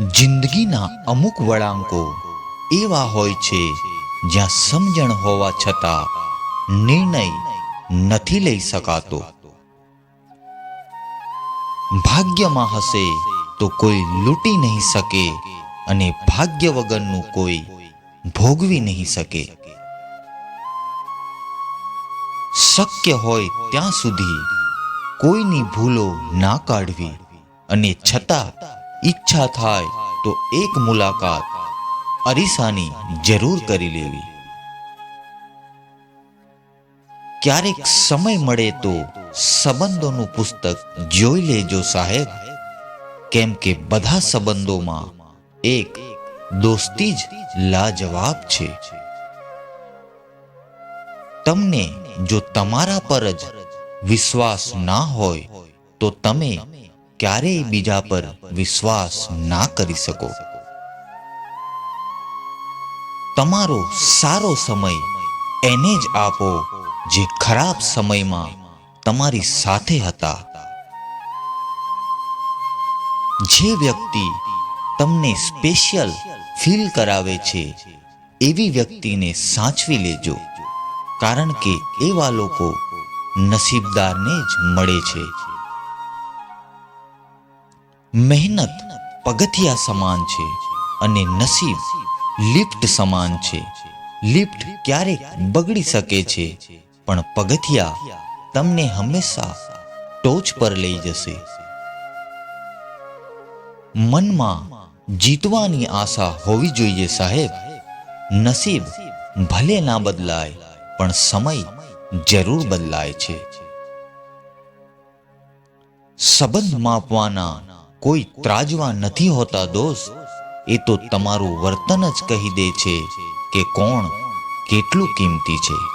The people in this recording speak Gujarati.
જિંદગીના અમુક વળાંકો એવા હોય છે જ્યાં સમજણ હોવા છતાં નિર્ણય નથી લઈ શકાતો. ભાગ્યમાં હશે તો કોઈ લૂંટી નહીં શકે અને ભાગ્ય વગરનું કોઈ ભોગવી નહીં શકે. શક્ય હોય ત્યાં સુધી કોઈની ભૂલો ના કાઢવી અને છતાં ઈચ્છા થાય તો એક મુલાકાત અરીસાની જરૂર કરી લેવી ક્યારેક સમય મળે તો સંબંધોનું પુસ્તક જોઈ લેજો સાહેબ કેમ કે બધા સંબંધોમાં એક દોસ્તી જ લાજવાબ છે તમને જો તમારા પર જ વિશ્વાસ ના હોય તો તમે ક્યારેય બીજા પર વિશ્વાસ ના કરી શકો. તમારો સારો સમય એને જ આપો જે ખરાબ સમયમાં તમારી સાથે હતા. જે વ્યક્તિ તમને સ્પેશિયલ ફીલ કરાવે છે, એવી વ્યક્તિને સાચવી લેજો. કારણ કે એવા લોકો નસીબદારને જ મળે છે. મહેનત પગથિયા સમાન છે અને નસીબ લિફ્ટ સમાન છે. લિફ્ટ ક્યારેક બગડી શકે છે, પણ પગથિયા તમને હંમેશા ટોચ પર લઈ જશે. મનમાં જીતવાની આશા હોવી જોઈએ સાહેબ. નસીબ ભલે ના બદલાય, પણ સમય જરૂર બદલાય છે. સંબંધ માપવાના કોઈ ત્રાજવા નથી હોતા દોસ્ત. એ તો તમારું વર્તન જ કહી દે છે કે કોણ કેટલું કિંમતી છે.